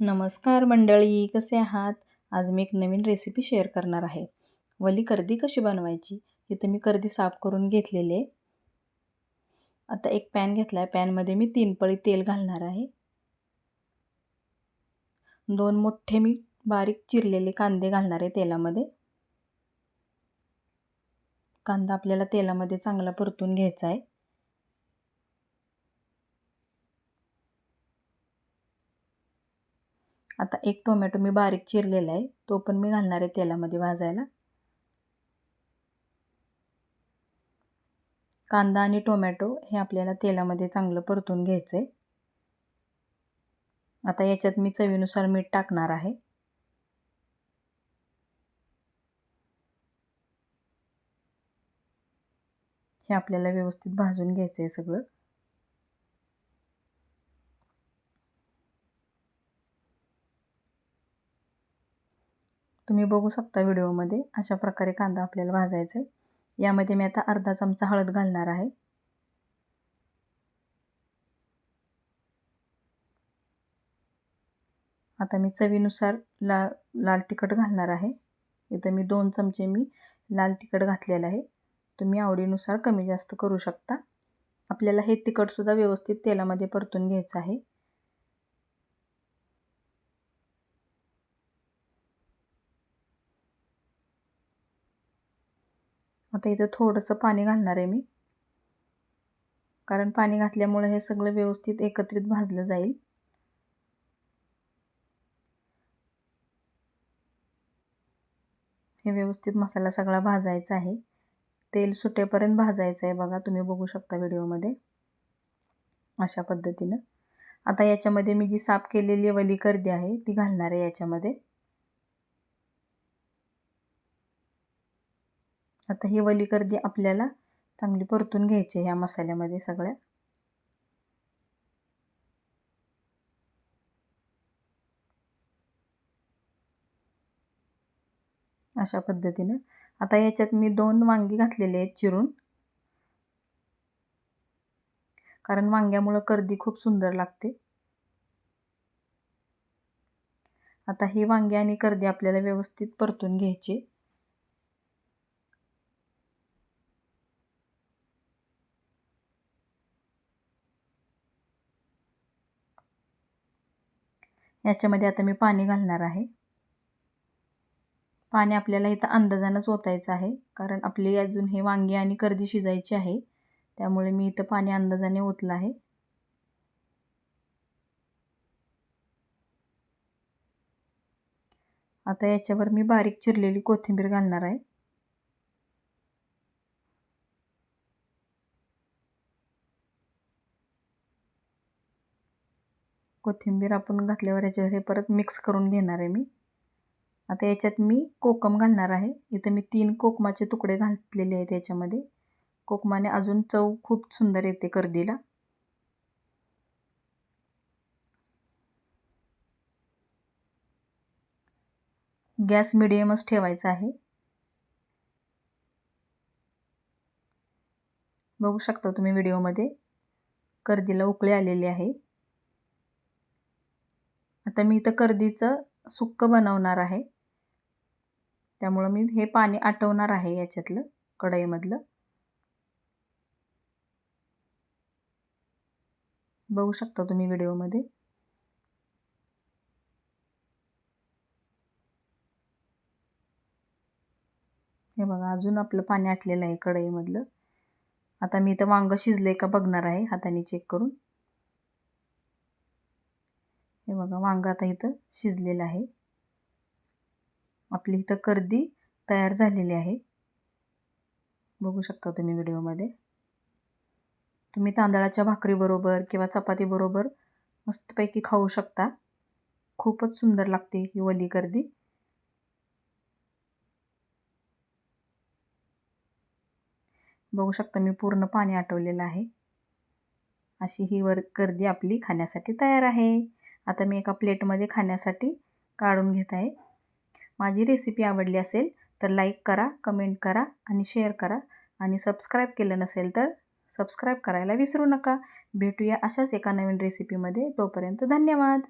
नमस्कार मंडळी कसे आहात? आज मी एक नवीन रेसिपी शेअर करणार आहे. वली कर्दी कशी बनवायची? इथं मी कर्दी साफ करून घेतलेली आहे. आता एक पॅन घेतला आहे पॅनमध्ये मी तीन पळी तेल घालणार आहे. दोन मोठे मी बारीक चिरलेले कांदे घालणार आहे तेलामध्ये. कांदा आपल्याला तेलामध्ये चांगला परतून घ्यायचा आहे. आता एक टोमॅटो मी बारीक चिरलेला आहे. तो पण मी घालणार आहे तेलामध्ये भाजायला. कांदा आणि टोमॅटो हे आपल्याला तेलामध्ये चांगलं परतून घ्यायचं आहे आता याच्यात मी चवीनुसार मीठ टाकणार आहे. हे आपल्याला व्यवस्थित भाजून घ्यायचं आहे सगळं. तुम्ही बघू शकता व्हिडिओमध्ये अशा प्रकारे कांदा आपल्याला भाजायचा आहे यामध्ये मी आता अर्धा चमचा हळद घालणार आहे. आता मी चवीनुसार ला लाल तिखट घालणार आहे. इथं मी दोन चमचे मी लाल तिखट घातलेलं आहे. तुम्ही आवडीनुसार कमी जास्त करू शकता. आपल्याला हे तिखटसुद्धा व्यवस्थित तेलामध्ये परतून घ्यायचं आहे. आता इथं थोडंसं पाणी घालणार आहे मी. कारण पाणी घातल्यामुळे हे सगळं व्यवस्थित एकत्रित भाजलं जाईल. हे व्यवस्थित मसाला सगळा भाजायचा आहे. तेल सुटेपर्यंत भाजायचं आहे बघा तुम्ही बघू शकता व्हिडिओमध्ये. अशा पद्धतीनं. आता याच्यामध्ये मी जी साफ केलेली वली कर्दी आहे ती घालणार आहे याच्यामध्ये. आता ही वली कर्दी आपल्याला चांगली परतून घ्यायची ह्या मसाल्यामध्ये सगळ्या. अशा पद्धतीनं. आता याच्यात मी दोन वांगी घातलेले आहेत चिरून. कारण वांग्यामुळं कर्दी खूप सुंदर लागते. आता ही वांगी आणि कर्दी आपल्याला व्यवस्थित परतून घ्यायची. याच्यामध्ये आता मी पाणी घालणार आहे. पाणी आपल्याला इथं अंदाजानंच ओतायचं आहे कारण आपली अजून हे वांगी आणि कर्दी शिजायची आहे त्यामुळे मी इथं पाणी अंदाजाने ओतलं आहे. आता याच्यावर मी बारीक चिरलेली कोथिंबीर घालणार आहे. कोथिंबीर आपण घातल्यावर याच्यावर हे परत मिक्स करून घेणार आहे मी. आता याच्यात मी कोकम घालणार आहे. इथं मी तीन कोकमाचे तुकडे घातलेले आहेत याच्यामध्ये. कोकमाने अजून चव खूप सुंदर येते कर्दीला गॅस मिडियमच ठेवायचा आहे. बघू शकता तुम्ही व्हिडिओमध्ये. कर्दीला उकळे आलेले आहे. आता मी इथं कर्दीचं सुक्क बनवणार आहे. त्यामुळं मी हे पाणी आटवणार आहे याच्यातलं कढईमधलं. बघू शकता तुम्ही व्हिडिओमध्ये. हे बघा अजून आपलं पाणी आटलेलं आहे कढईमधलं. आता मी इथं वांग शिजले का बघणार आहे हाताने चेक करून. हे बघा वांगा आता इथं शिजलेलं आहे. आपली इथं कर्दी तयार झालेली आहे. बघू शकता तुम्ही व्हिडिओमध्ये. तुम्ही तांदळाच्या भाकरीबरोबर किंवा चपातीबरोबर मस्तपैकी खाऊ शकता. खूपच सुंदर लागते ही वली कर्दी. बघू शकता मी पूर्ण पाणी आटवलेलं आहे. अशी ही वर कर्दी आपली खाण्यासाठी तयार आहे. आता मी एका प्लेटमध्ये खाण्यासाठी काढून घेत आहे. माझी रेसिपी आवडली असेल तर लाईक करा कमेंट करा आणि शेअर करा. आणि सबस्क्राईब केलं नसेल तर सबस्क्राईब करायला विसरू नका. भेटूया अशाच एका नवीन रेसिपीमध्ये. तोपर्यंत धन्यवाद.